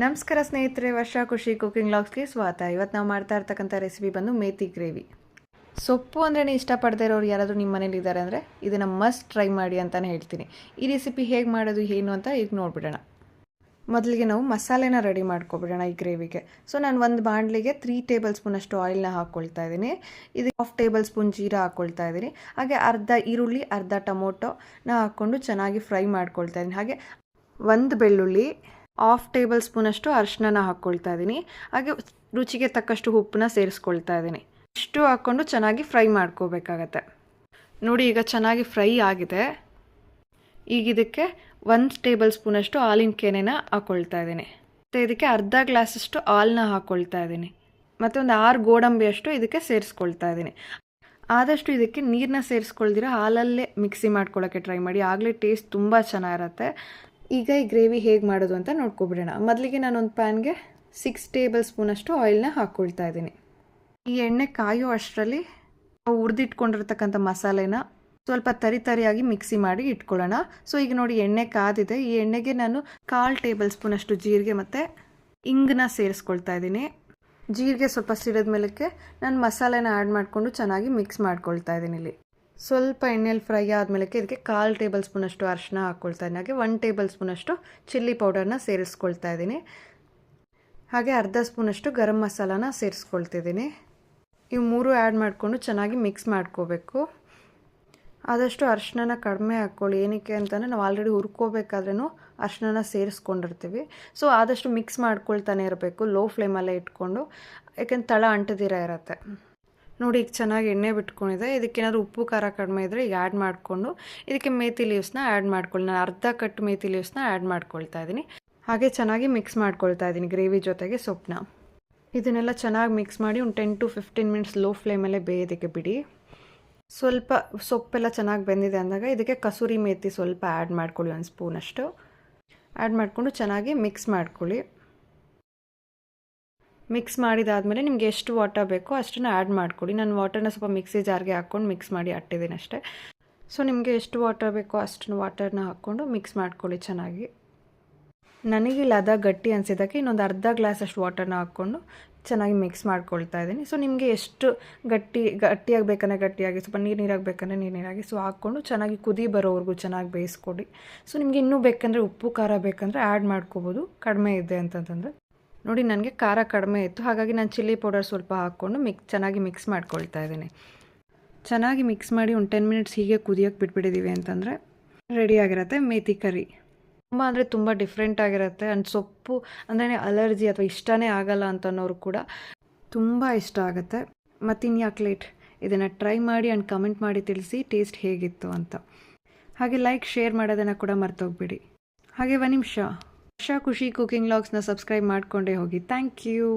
ನಮಸ್ಕಾರ ಸ್ನೇಹಿತರೆ, ವರ್ಷ ಖುಷಿ ಕುಕಿಂಗ್ ಲಾಗ್ಸ್ಗೆ ಸ್ವಾಗತ. ಇವತ್ತು ನಾವು ಮಾಡ್ತಾ ಇರ್ತಕ್ಕಂಥ ರೆಸಿಪಿ ಬಂದು ಮೇತಿ ಗ್ರೇವಿ ಸೊಪ್ಪು ಅಂದ್ರೆ ಇಷ್ಟಪಡದೇ ಇರೋರು ಯಾರಾದರೂ ನಿಮ್ಮ ಮನೇಲಿ ಇದ್ದಾರೆ ಅಂದರೆ ಇದನ್ನು ಮಸ್ಟ್ ಟ್ರೈ ಮಾಡಿ ಅಂತಲೇ ಹೇಳ್ತೀನಿ. ಈ ರೆಸಿಪಿ ಹೇಗೆ ಮಾಡೋದು, ಏನು ಅಂತ ಈಗ ನೋಡಿಬಿಡೋಣ. ಮೊದಲಿಗೆ ನಾವು ಮಸಾಲೆನ ರೆಡಿ ಮಾಡ್ಕೊಬಿಡೋಣ ಈ ಗ್ರೇವಿಗೆ ಸೊ ನಾನು ಒಂದು ಬಾಣಲಿಗೆ ತ್ರೀ ಟೇಬಲ್ ಸ್ಪೂನಷ್ಟು ಆಯಿಲ್ನ ಹಾಕ್ಕೊಳ್ತಾ ಇದ್ದೀನಿ. ಇದು ಹಾಫ್ ಟೇಬಲ್ ಸ್ಪೂನ್ ಜೀರಾ ಹಾಕ್ಕೊಳ್ತಾ ಇದ್ದೀನಿ. ಹಾಗೆ ಅರ್ಧ ಈರುಳ್ಳಿ, ಅರ್ಧ ಟೊಮೊಟೊನ ಹಾಕ್ಕೊಂಡು ಚೆನ್ನಾಗಿ ಫ್ರೈ ಮಾಡ್ಕೊಳ್ತಾ ಇದ್ದೀನಿ. ಹಾಗೆ ಒಂದು ಬೆಳ್ಳುಳ್ಳಿ ಹಾಫ್ ಟೇಬಲ್ ಸ್ಪೂನಷ್ಟು ಅರಿಶಿನ ಹಾಕ್ಕೊಳ್ತಾ ಇದ್ದೀನಿ. ಹಾಗೆ ರುಚಿಗೆ ತಕ್ಕಷ್ಟು ಉಪ್ಪನ್ನ ಸೇರಿಸ್ಕೊಳ್ತಾ ಇದ್ದೀನಿ. ಇಷ್ಟು ಹಾಕ್ಕೊಂಡು ಚೆನ್ನಾಗಿ ಫ್ರೈ ಮಾಡ್ಕೋಬೇಕಾಗತ್ತೆ. ನೋಡಿ, ಈಗ ಚೆನ್ನಾಗಿ ಫ್ರೈ ಆಗಿದೆ. ಈಗ ಇದಕ್ಕೆ ಒಂದು ಟೇಬಲ್ ಸ್ಪೂನಷ್ಟು ಹಾಲಿನ ಕೆನೆನ ಹಾಕ್ಕೊಳ್ತಾ ಇದ್ದೀನಿ. ಮತ್ತು ಇದಕ್ಕೆ ಅರ್ಧ ಗ್ಲಾಸಷ್ಟು ಹಾಲನ್ನ ಹಾಕ್ಕೊಳ್ತಾ ಇದ್ದೀನಿ. ಮತ್ತು ಒಂದು ಆರು ಗೋಡಂಬಿಯಷ್ಟು ಇದಕ್ಕೆ ಸೇರಿಸ್ಕೊಳ್ತಾ ಇದ್ದೀನಿ. ಆದಷ್ಟು ಇದಕ್ಕೆ ನೀರನ್ನ ಸೇರಿಸ್ಕೊಳ್ದಿರ ಹಾಲಲ್ಲೇ ಮಿಕ್ಸಿ ಮಾಡ್ಕೊಳ್ಳೋಕ್ಕೆ ಟ್ರೈ ಮಾಡಿ. ಆಗಲೇ ಟೇಸ್ಟ್ ತುಂಬ ಚೆನ್ನಾಗಿರುತ್ತೆ. ಈಗ ಈ ಗ್ರೇವಿ ಹೇಗೆ ಮಾಡೋದು ಅಂತ ನೋಡ್ಕೊಬಿಡೋಣ. ಮೊದಲಿಗೆ ನಾನೊಂದು ಪ್ಯಾನ್ಗೆ ಸಿಕ್ಸ್ ಟೇಬಲ್ ಸ್ಪೂನಷ್ಟು ಆಯಿಲ್ನ ಹಾಕ್ಕೊಳ್ತಾ ಇದ್ದೀನಿ. ಈ ಎಣ್ಣೆ ಕಾಯೋ ಅಷ್ಟರಲ್ಲಿ ನಾವು ಹುರಿದಿಟ್ಕೊಂಡಿರ್ತಕ್ಕಂಥ ಮಸಾಲೆನ ಸ್ವಲ್ಪ ತರಿ ತರಿಯಾಗಿ ಮಿಕ್ಸಿ ಮಾಡಿ ಇಟ್ಕೊಳ್ಳೋಣ. ಸೊ ಈಗ ನೋಡಿ ಎಣ್ಣೆ ಕಾದಿದೆ. ಈ ಎಣ್ಣೆಗೆ ನಾನು ಕಾಲು ಟೇಬಲ್ ಸ್ಪೂನಷ್ಟು ಜೀರಿಗೆ ಮತ್ತು ಇಂಗನ್ನ ಸೇರಿಸ್ಕೊಳ್ತಾ ಇದ್ದೀನಿ. ಜೀರಿಗೆ ಸ್ವಲ್ಪ ಸಿಡಿದ ಮೇಲಕ್ಕೆ ನಾನು ಮಸಾಲೆನ ಆ್ಯಡ್ ಮಾಡಿಕೊಂಡು ಚೆನ್ನಾಗಿ ಮಿಕ್ಸ್ ಮಾಡ್ಕೊಳ್ತಾ ಇದ್ದೀನಿ ಇಲ್ಲಿ. ಸ್ವಲ್ಪ ಎಣ್ಣೆಲಿ ಫ್ರೈ ಆದಮೇಲೆ ಇದಕ್ಕೆ ಕಾಲು ಟೇಬಲ್ ಸ್ಪೂನಷ್ಟು ಅರಿಶಿನ ಹಾಕ್ಕೊಳ್ತಾ ಇದ್ದೀನಿ. ಹಾಗೆ ಒನ್ ಟೇಬಲ್ ಸ್ಪೂನಷ್ಟು ಚಿಲ್ಲಿ ಪೌಡರ್ನ ಸೇರಿಸ್ಕೊಳ್ತಾ ಇದ್ದೀನಿ. ಹಾಗೆ ಅರ್ಧ ಸ್ಪೂನಷ್ಟು ಗರಂ ಮಸಾಲಾನ ಸೇರಿಸ್ಕೊಳ್ತಿದ್ದೀನಿ. ಇವು ಮೂರು ಆ್ಯಡ್ ಮಾಡಿಕೊಂಡು ಚೆನ್ನಾಗಿ ಮಿಕ್ಸ್ ಮಾಡ್ಕೋಬೇಕು. ಆದಷ್ಟು ಅರ್ಶಿನ ಕಡಿಮೆ ಹಾಕ್ಕೊಳ್ಳಿ. ಏನಕ್ಕೆ ಅಂತಂದರೆ ನಾವು ಆಲ್ರೆಡಿ ಹುರ್ಕೋಬೇಕಾದ್ರೂ ಅರ್ಶಿನ ಸೇರಿಸ್ಕೊಂಡಿರ್ತೀವಿ. ಸೊ, ಆದಷ್ಟು ಮಿಕ್ಸ್ ಮಾಡ್ಕೊಳ್ತಾನೆ ಇರಬೇಕು. ಲೋ ಫ್ಲೇಮಲ್ಲೇ ಇಟ್ಕೊಂಡು. ಯಾಕೆಂದ್ರೆ ತಳ ಅಂಟದಿರ ಇರತ್ತೆ. ನೋಡಿ, ಈಗ ಚೆನ್ನಾಗಿ ಎಣ್ಣೆ ಬಿಟ್ಕೊಂಡಿದೆ. ಇದಕ್ಕೇನಾದರೂ ಉಪ್ಪು, ಖಾರ ಕಡಿಮೆ ಇದ್ದರೆ ಈಗ ಆ್ಯಡ್ ಮಾಡಿಕೊಂಡು, ಇದಕ್ಕೆ ಮೇತಿ ಲೀವ್ಸ್ನ ಆ್ಯಡ್ ಮಾಡ್ಕೊಳ್ಳಿ. ನಾನು ಅರ್ಧ ಕಟ್ ಮೇತಿ ಲೀವ್ಸ್ನ ಆ್ಯಡ್ ಮಾಡ್ಕೊಳ್ತಾ ಇದ್ದೀನಿ. ಹಾಗೆ ಚೆನ್ನಾಗಿ ಮಿಕ್ಸ್ ಮಾಡ್ಕೊಳ್ತಾ ಇದ್ದೀನಿ ಗ್ರೇವಿ ಜೊತೆಗೆ ಸೊಪ್ಪನ್ನ ಇದನ್ನೆಲ್ಲ ಚೆನ್ನಾಗಿ ಮಿಕ್ಸ್ ಮಾಡಿ ಒಂದು ten to fifteen minutes low ಫ್ಲೇಮಲ್ಲೇ ಬೇಯೋದಕ್ಕೆ ಬಿಡಿ. ಸ್ವಲ್ಪ ಸೊಪ್ಪೆಲ್ಲ ಚೆನ್ನಾಗಿ ಬೆಂದಿದೆ ಅಂದಾಗ ಇದಕ್ಕೆ ಕಸೂರಿ ಮೇತಿ ಸ್ವಲ್ಪ ಆ್ಯಡ್ ಮಾಡ್ಕೊಳ್ಳಿ, ಒಂದು ಸ್ಪೂನಷ್ಟು ಆ್ಯಡ್ ಮಾಡಿಕೊಂಡು ಚೆನ್ನಾಗಿ ಮಿಕ್ಸ್ ಮಾಡ್ಕೊಳ್ಳಿ. ಮಿಕ್ಸ್ ಮಾಡಿದಾದಮೇಲೆ ನಿಮ್ಗೆ ಎಷ್ಟು ವಾಟರ್ ಬೇಕೋ ಅಷ್ಟನ್ನು ಆ್ಯಡ್ ಮಾಡಿಕೊಡಿ. ನಾನು ವಾಟರ್ನ ಸ್ವಲ್ಪ ಮಿಕ್ಸಿ ಜಾರ್ಗೆ ಹಾಕ್ಕೊಂಡು ಮಿಕ್ಸ್ ಮಾಡಿ ಅಟ್ಟಿದ್ದೀನಿ ಅಷ್ಟೇ. ಸೊ ನಿಮಗೆ ಎಷ್ಟು ವಾಟರ್ ಬೇಕೋ ಅಷ್ಟನ್ನು ವಾಟರ್ನ ಹಾಕ್ಕೊಂಡು ಮಿಕ್ಸ್ ಮಾಡ್ಕೊಳ್ಳಿ ಚೆನ್ನಾಗಿ. ನನಗಿಲ್ಲ ಅದ ಗಟ್ಟಿ ಅನಿಸಿದ್ದಕ್ಕೆ ಇನ್ನೊಂದು ಅರ್ಧ ಗ್ಲಾಸ್ ಅಷ್ಟು ವಾಟರ್ನ ಹಾಕ್ಕೊಂಡು ಚೆನ್ನಾಗಿ ಮಿಕ್ಸ್ ಮಾಡ್ಕೊಳ್ತಾ ಇದ್ದೀನಿ. ಸೊ ನಿಮಗೆ ಎಷ್ಟು ಗಟ್ಟಿ, ಗಟ್ಟಿಯಾಗಿ ಬೇಕಂದರೆ ಗಟ್ಟಿಯಾಗಿ, ಸ್ವಲ್ಪ ನೀರು ನೀರಾಗಿ ಬೇಕಂದರೆ ನೀರು ನೀರಾಗಿ ಸೊ ಹಾಕ್ಕೊಂಡು ಚೆನ್ನಾಗಿ ಕುದಿ ಬರೋವರೆಗೂ ಚೆನ್ನಾಗಿ ಬೇಯಿಸ್ಕೊಡಿ. ಸೊ ನಿಮಗೆ ಇನ್ನೂ ಬೇಕಂದರೆ ಉಪ್ಪು, ಖಾರ ಬೇಕಂದರೆ ಆ್ಯಡ್ ಮಾಡ್ಕೋಬೋದು. ಕಡಿಮೆ ಇದೆ ಅಂತಂತಂದರೆ. ನೋಡಿ, ನನಗೆ ಖಾರ ಕಡಿಮೆ ಇತ್ತು. ಹಾಗಾಗಿ ನಾನು ಚಿಲ್ಲಿ ಪೌಡರ್ ಸ್ವಲ್ಪ ಹಾಕ್ಕೊಂಡು ಮಿಕ್ಸ್ ಚೆನ್ನಾಗಿ ಮಿಕ್ಸ್ ಮಾಡ್ಕೊಳ್ತಾ ಇದ್ದೀನಿ. ಚೆನ್ನಾಗಿ ಮಿಕ್ಸ್ ಮಾಡಿ ಒಂದು ಟೆನ್ ಮಿನಿಟ್ಸ್ ಹೀಗೆ ಕುದಿಯೋಕ್ಕೆ ಬಿಟ್ಬಿಟ್ಟಿದ್ದೀವಿ ಅಂತಂದರೆ ರೆಡಿಯಾಗಿರುತ್ತೆ ಮೇಥಿ ಕರಿ. ತುಂಬ ಅಂದರೆ ತುಂಬ ಡಿಫ್ರೆಂಟ್ ಆಗಿರುತ್ತೆ. ಆ್ಯಂಡ್ ಸೊಪ್ಪು ಅಂದ್ರೆ ಅಲರ್ಜಿ ಅಥವಾ ಇಷ್ಟನೇ ಆಗಲ್ಲ ಅಂತನೋರು ಕೂಡ ತುಂಬ ಇಷ್ಟ ಆಗುತ್ತೆ. ಮತ್ತು ಇನ್ಯಾಕೆ ಲೇಟ್? ಇದನ್ನು ಟ್ರೈ ಮಾಡಿ ಆ್ಯಂಡ್ ಕಮೆಂಟ್ ಮಾಡಿ ತಿಳಿಸಿ ಟೇಸ್ಟ್ ಹೇಗಿತ್ತು ಅಂತ. ಹಾಗೆ ಲೈಕ್, ಶೇರ್ ಮಾಡೋದನ್ನು ಕೂಡ ಮರ್ತೋಗ್ಬಿಡಿ. ಹಾಗೆ ಒಂದು ನಿಮಿಷ. ವರ್ಷ ಖುಷಿ ಕುಕಿಂಗ್ ಲಾಗ್ಸ್ನ ಸಬ್ಸ್ಕ್ರೈಬ್ ಮಾಡಿಕೊಂಡೇ ಹೋಗಿ ಥ್ಯಾಂಕ್ ಯು